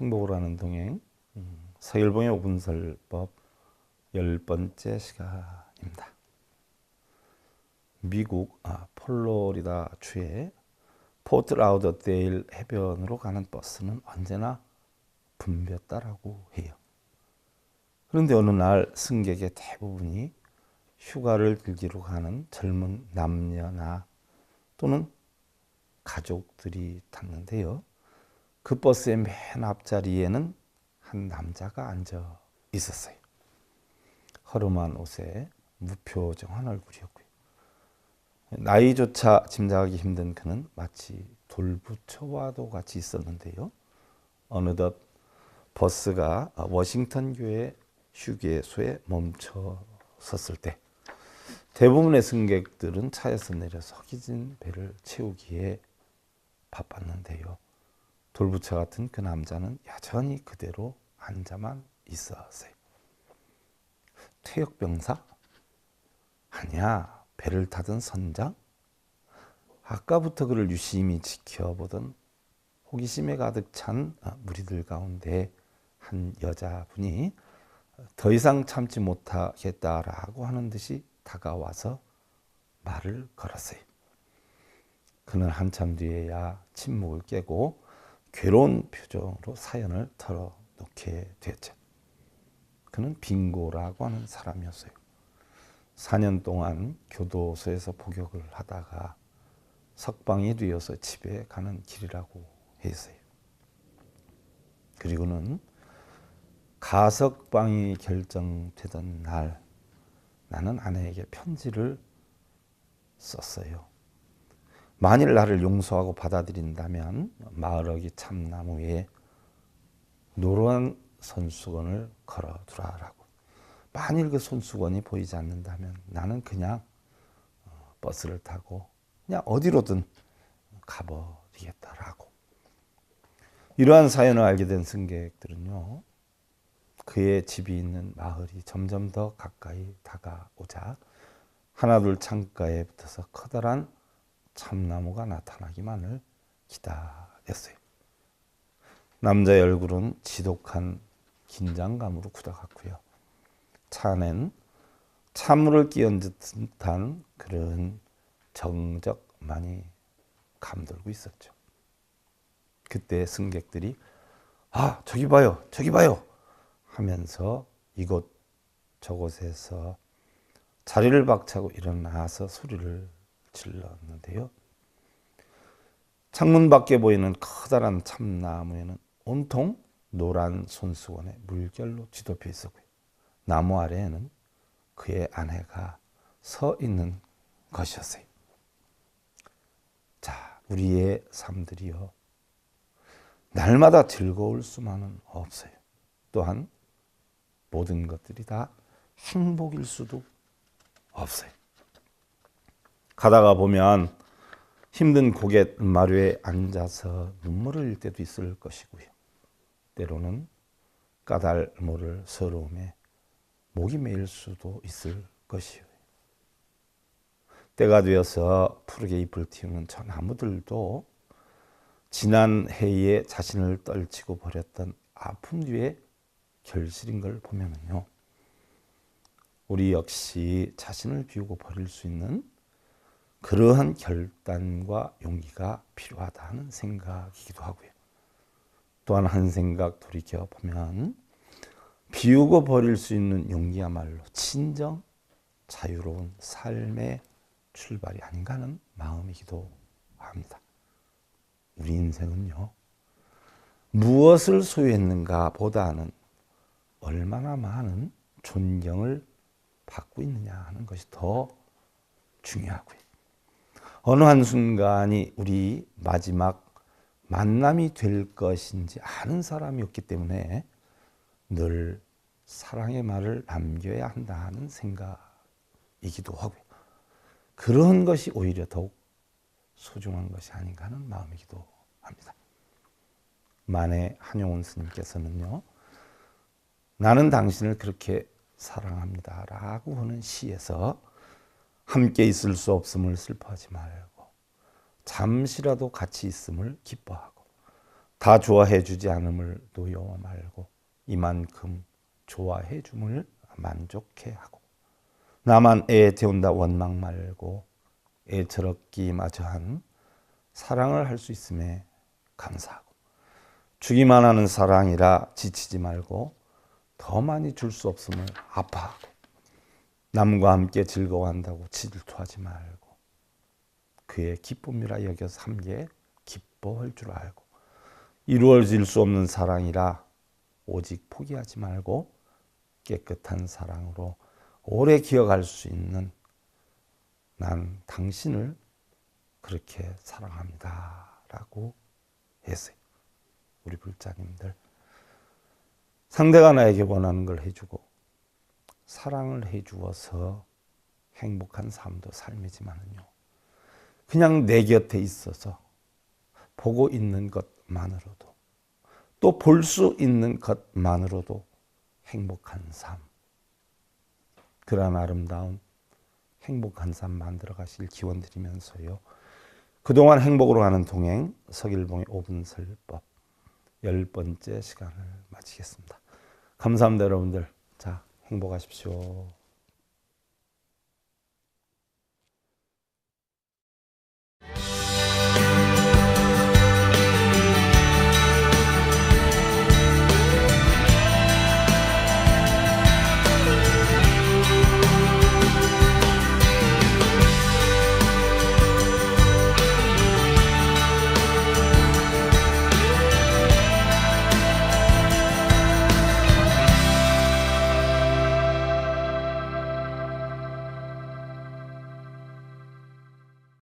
행복을 하는 동행 음, 서일봉의 오분설법 열 번째 시간입니다. 미국 아, 폴로리다 주의 포트 라우더데일 해변으로 가는 버스는 언제나 붐볐다라고 해요. 그런데 어느 날 승객의 대부분이 휴가를 즐기러 가는 젊은 남녀나 또는 가족들이 탔는데요. 그 버스의 맨 앞자리에는 한 남자가 앉아 있었어요. 허름한 옷에 무표정한 얼굴이었고요. 나이조차 짐작하기 힘든 그는 마치 돌부처와도 같이 있었는데요. 어느덧 버스가 워싱턴 교회 휴게소에 멈춰 섰을 때 대부분의 승객들은 차에서 내려 석이진 배를 채우기에 바빴는데요. 돌부처 같은 그 남자는 여전히 그대로 앉아만 있었어요. 퇴역병사? 아니야. 배를 타던 선장? 아까부터 그를 유심히 지켜보던 호기심에 가득 찬 무리들 가운데 한 여자분이 더 이상 참지 못하겠다라고 하는 듯이 다가와서 말을 걸었어요. 그는 한참 뒤에야 침묵을 깨고 괴로운 표정으로 사연을 털어놓게 됐죠. 그는 빙고라고 하는 사람이었어요. 4년 동안 교도소에서 복역을 하다가 석방이 되어서 집에 가는 길이라고 했어요. 그리고는 가석방이 결정되던 날 나는 아내에게 편지를 썼어요. 만일 나를 용서하고 받아들인다면 마을어기 참나무에 노란 손수건을 걸어두라라고. 만일 그 손수건이 보이지 않는다면 나는 그냥 어, 버스를 타고 그냥 어디로든 가버리겠다라고. 이러한 사연을 알게 된 승객들은요. 그의 집이 있는 마을이 점점 더 가까이 다가오자 하나둘 창가에 붙어서 커다란 참나무가 나타나기만을 기다렸어요. 남자의 얼굴은 지독한 긴장감으로 굳어갔고요. 차 안엔 찬물을 끼얹은 듯한 그런 정적만이 감돌고 있었죠. 그때 승객들이 아 저기 봐요 저기 봐요 하면서 이곳 저곳에서 자리를 박차고 일어나서 소리를 질렀는데요. 창문 밖에 보이는 커다란 참나무에는 온통 노란 손수건에 물결로 뒤덮여 있었고요. 나무 아래에는 그의 아내가 서 있는 것이었어요. 자, 우리의 삶들이요. 날마다 즐거울 수만은 없어요. 또한 모든 것들이 다 행복일 수도 없어요. 가다가 보면 힘든 고갯 마루에 앉아서 눈물을 흘릴 때도 있을 것이고요. 때로는 까닭 모를 서러움에 목이 메일 수도 있을 것이요. 때가 되어서 푸르게 잎을 틔우는 저 나무들도 지난 해에 자신을 떨치고 버렸던 아픔 뒤에 결실인 걸 보면은요. 우리 역시 자신을 비우고 버릴 수 있는 그러한 결단과 용기가 필요하다는 생각이기도 하고요. 또한 한 생각 돌이켜 보면 비우고 버릴 수 있는 용기야말로 진정 자유로운 삶의 출발이 아닌가 하는 마음이기도 합니다. 우리 인생은요, 무엇을 소유했는가 보다는 얼마나 많은 존경을 받고 있느냐 하는 것이 더 중요하고요. 어느 한순간이 우리 마지막 만남이 될 것인지 아는 사람이 없기 때문에 늘 사랑의 말을 남겨야 한다는 생각이기도 하고요. 그런 것이 오히려 더욱 소중한 것이 아닌가 하는 마음이기도 합니다. 만해 한용운 스님께서는요, 나는 당신을 그렇게 사랑합니다. 라고 하는 시에서 함께 있을 수 없음을 슬퍼하지 말고 잠시라도 같이 있음을 기뻐하고 다 좋아해 주지 않음을 노여워 말고 이만큼 좋아해 줌을 만족해 하고 나만 애 태운다 원망 말고 애처롭기 마저한 사랑을 할 수 있음에 감사하고 주기만 하는 사랑이라 지치지 말고 더 많이 줄 수 없음을 아파하고 남과 함께 즐거워한다고 질투하지 말고 그의 기쁨이라 여겨서 함께 기뻐할 줄 알고 이루어질 수 없는 사랑이라 오직 포기하지 말고 깨끗한 사랑으로 오래 기억할 수 있는 난 당신을 그렇게 사랑합니다. 라고 했어요. 우리 불자님들. 상대가 나에게 원하는 걸 해주고 사랑을 해 주어서 행복한 삶도 삶이지만은요. 그냥 내 곁에 있어서 보고 있는 것만으로도 또 볼 수 있는 것만으로도 행복한 삶. 그러한 아름다운 행복한 삶 만들어 가실 기원 드리면서요. 그동안 행복으로 가는 동행 서길봉의 5분 설법 열 번째 시간을 마치겠습니다. 감사합니다, 여러분들. 자, 행복하십시오.